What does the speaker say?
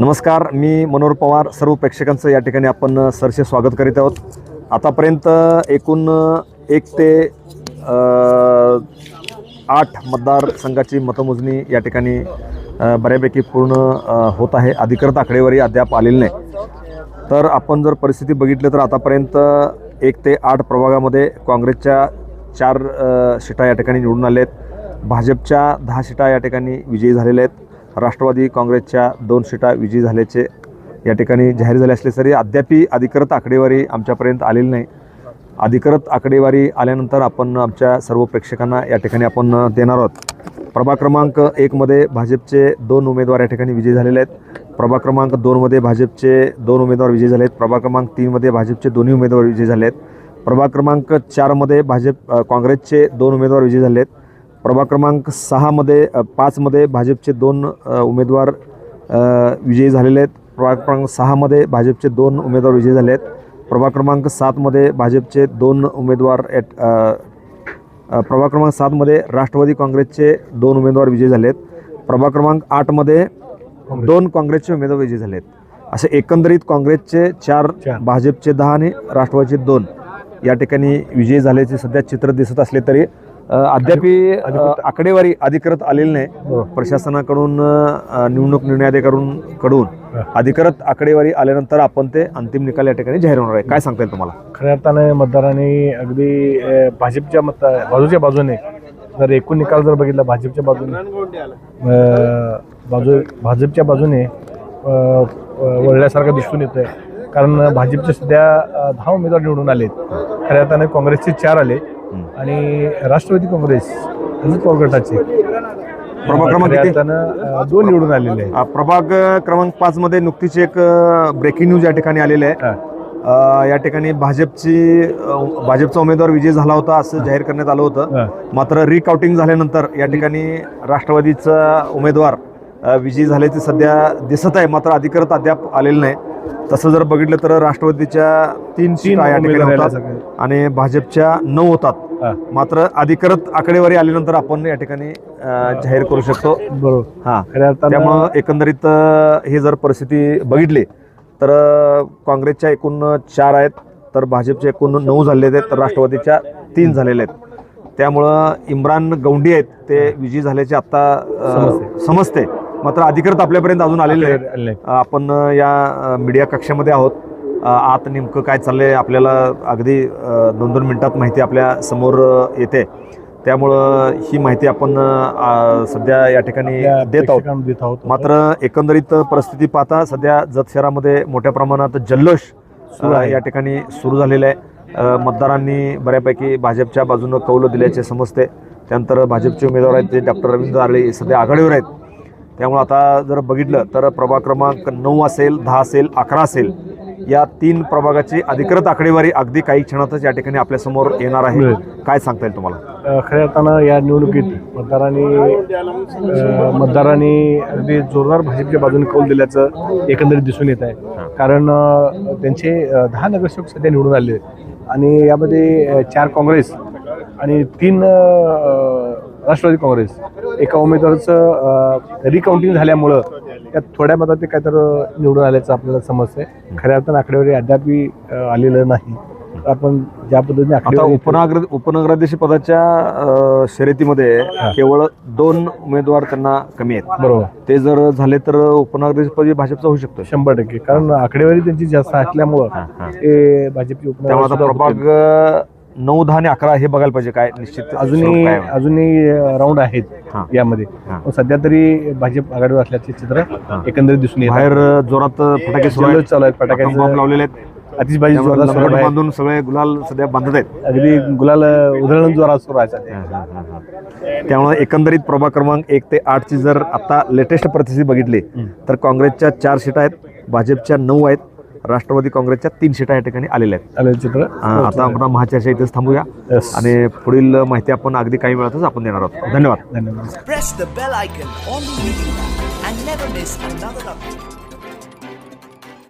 नमस्कार मी मनोहर पवार. सर्व प्रेक्षकांचं या ठिकाणी आपण सरसे स्वागत करीत आहोत. आतापर्यंत एकूण एक ते आठ मतदारसंघाची मतमोजणी या ठिकाणी बऱ्यापैकी पूर्ण होत आहे. अधिकृत आकडेवारी अद्याप आलेली नाही. तर आपण जर परिस्थिती बघितली तर आतापर्यंत एक ते आठ प्रभागामध्ये काँग्रेसच्या चार शिटा या ठिकाणी निवडून आल्या आहेत भाजपच्या दहा शिटा या ठिकाणी विजयी झालेल्या आहेत. राष्ट्रवादी काँग्रेसच्या दोन सीटा विजयी झाल्याचे या ठिकाणी जाहीर झाले असले तरी अद्याप अधिकृत आकडेवारी आमच्यापर्यंत आलेली नाही. अधिकृत आकडेवारी आल्यानंतर आपण आमच्या सर्व प्रेक्षकांना या ठिकाणी आपण देणार आहोत. प्रभाग क्रमांक एकमध्ये भाजपचे दोन उमेदवार या ठिकाणी विजयी झालेले आहेत. प्रभाग क्रमांक दोनमध्ये भाजपचे दोन उमेदवार विजयी झाले आहेत प्रभाग क्रमांक तीनमध्ये भाजपचे दोन्ही उमेदवार विजयी झाले आहेत प्रभाग क्रमांक चारमध्ये भाजप काँग्रेसचे दोन उमेदवार विजयी झाले आहेत प्रभाग क्रमांक सहामध्ये पाचमध्ये भाजपचे दोन उमेदवार विजयी झालेले आहेत. प्रभाग क्रमांक सहामध्ये भाजपचे दोन उमेदवार विजयी झाले आहेत. प्रभाग क्रमांक सातमध्ये भाजपचे दोन उमेदवार अ, प्रभाग क्रमांक सातमध्ये राष्ट्रवादी काँग्रेसचे दोन उमेदवार विजयी झाले आहेत प्रभाग क्रमांक आठमध्ये दोन काँग्रेसचे उमेदवार विजयी झाले आहेत असे एकंदरीत काँग्रेसचे चार. भाजपचे दहा आणि राष्ट्रवादीचे दोन या ठिकाणी विजयी झाल्याचे सध्या चित्र दिसत असले तरी अद्यापही आकडेवारी अधिकृत आलेली नाही. हो. प्रशासनाकडून निवडणूक निर्णयकडून. अधिकृत आकडेवारी आल्यानंतर आपण ते अंतिम निकाल या ठिकाणी जाहीर होणार आहे. काय सांगता येईल तुम्हाला? खऱ्या अर्थाने मतदारांनी अगदी भाजपच्या मत बाजूच्या बाजूने जर एकूण निकाल जर बघितला भाजपच्या बाजूने बाजू भाजपच्या बाजूने वळल्यासारखं दिसून येत आहे कारण भाजपचे सध्या दहा उमेदवार निवडून आलेत. खऱ्या अर्थाने काँग्रेसचे चार आले. आणि राष्ट्रवादी काँग्रेस अजित पवार गटाचे. प्रभाग क्रमांक किती? दोन निवडून आलेले आहेत. अ, प्रभाग क्रमांक पाच मध्ये नुकतीच एक ब्रेकिंग न्यूज या ठिकाणी आलेली आहे. हा. अ, या ठिकाणी भाजपची अ, भाजपचा उमेदवार विजय झाला होता असं जाहीर करण्यात आलं होतं. मात्र रिकाउंटिंग झाल्यानंतर या ठिकाणी राष्ट्रवादीचा उमेदवार अ, विजयी झाल्याचे सध्या दिसत आहे. मात्र अधिकृत अद्याप आलेलं नाही. तसं जर बघितलं तर राष्ट्रवादीच्या तीन तीन या ठिकाणी होतात. आणि भाजपच्या नऊ होतात. मात्र अधिकृत आकडेवारी आल्यानंतर आपण या ठिकाणी जाहीर करू शकतो बरोबर हा त्यामुळं एकंदरीत हे जर परिस्थिती बघितली तर काँग्रेसच्या एकूण चार आहेत तर भाजपचे एकूण नऊ झालेले आहेत तर राष्ट्रवादीच्या तीन झालेले आहेत त्यामुळं इम्रान गौंडी आहेत ते विजयी झाल्याचे आत्ता समजते. मात्र अधिकृत आपल्यापर्यंत अजून आलेले नाही आलेले नाही. आपण या मीडिया कक्षामध्ये आहोत. आत नेमकं काय चाललंय आपल्याला अगदी दोन दोन मिनिटात माहिती आपल्यासमोर येते. त्यामुळं ही माहिती आपण सध्या या ठिकाणी देत आहोत. मात्र एकंदरीत परिस्थिती पाहता सध्या जत शहरामध्ये मोठ्या प्रमाणात जल्लोष सुरू अ, आहे. या ठिकाणी सुरू झालेला आहे. मतदारांनी बऱ्यापैकी भाजपच्या बाजूनं कौलं दिल्याचे समजते. त्यानंतर भाजपचे उमेदवार आहेत ते डॉक्टर रवींद्र हे सध्या आघाडीवर आहेत. त्यामुळे आता जर बघितलं तर प्रभाग क्रमांक नऊ असेल दहा असेल अकरा असेल या तीन प्रभागाची अधिकृत आकडेवारी अगदी काही क्षणातच या ठिकाणी आपल्यासमोर येणार आहे. काय सांगता येईल तुम्हाला खऱ्या अर्थानं या निवडणुकीत मतदारांनी मतदारांनी अगदी जोरदार भाजपच्या बाजूने कौल दिल्याचं एकंदरीत दिसून येत आहे कारण त्यांचे दहा नगरसेवक सध्या निवडून आले आहेत. आणि यामध्ये चार काँग्रेस आणि तीन राष्ट्रवादी काँग्रेस एका उमेदवाराचं रिकाउंटिंग झाल्यामुळं त्यात थोड्या मतात ते काय तर निवडून आल्याचं आपल्याला समजतंय. खऱ्या अर्थानं आकडेवारी अद्यापही आलेलं नाही. आपण ज्या पद्धतीने आता उपनगर उपनगराध्यक्ष पदाच्या शर्यतीमध्ये. केवळ दोन उमेदवार त्यांना कमी आहेत. बरोबर. ते जर झाले तर उपनगराध्यक्षपदी भाजपचा होऊ शकतो. शंभर टक्के. कारण आकडेवारी त्यांची जास्त असल्यामुळं. ते भाजपची उपनगराध्यक्ष प्रभाग नऊ दहा आणि अकरा हे बघायला पाहिजे काय निश्चित स्वरूप अजूनही काय. अजूनही राऊंड आहेत हा. यामध्ये. हा. पण सध्या तरी भाजप आघाडीवर असल्याचे चित्र एकंदरीत दिसून येत आहे. बाहेर जोरात फटाके सुरू जल्लोष आहेत. चालू आहेत फटाक्यांचं बॉम्ब लावलेले आहेत. अतिशबाजी त्यामुळे जोरात सुरू लंगोट आहे बांधून सगळे गुलाल सध्या बांधत आहेत. अगदी गुलाल उधळण जोरात सुरू आहे सध्या. त्यामुळे एकंदरीत प्रभाग क्रमांक एक ते आठची जर आता लेटेस्ट परिस्थिती बघितली तर काँग्रेसच्या चार सीटा आहेत भाजपच्या नऊ आहेत राष्ट्रवादी काँग्रेसच्या तीन सीटा या ठिकाणी आलेल्या आहेत. चित्र अ, आता आपण महाचर्चा इथेच थांबूया. आणि पुढील माहिती आपण अगदी काही वेळातच आपण देणार आहोत. धन्यवाद. धन्यवाद.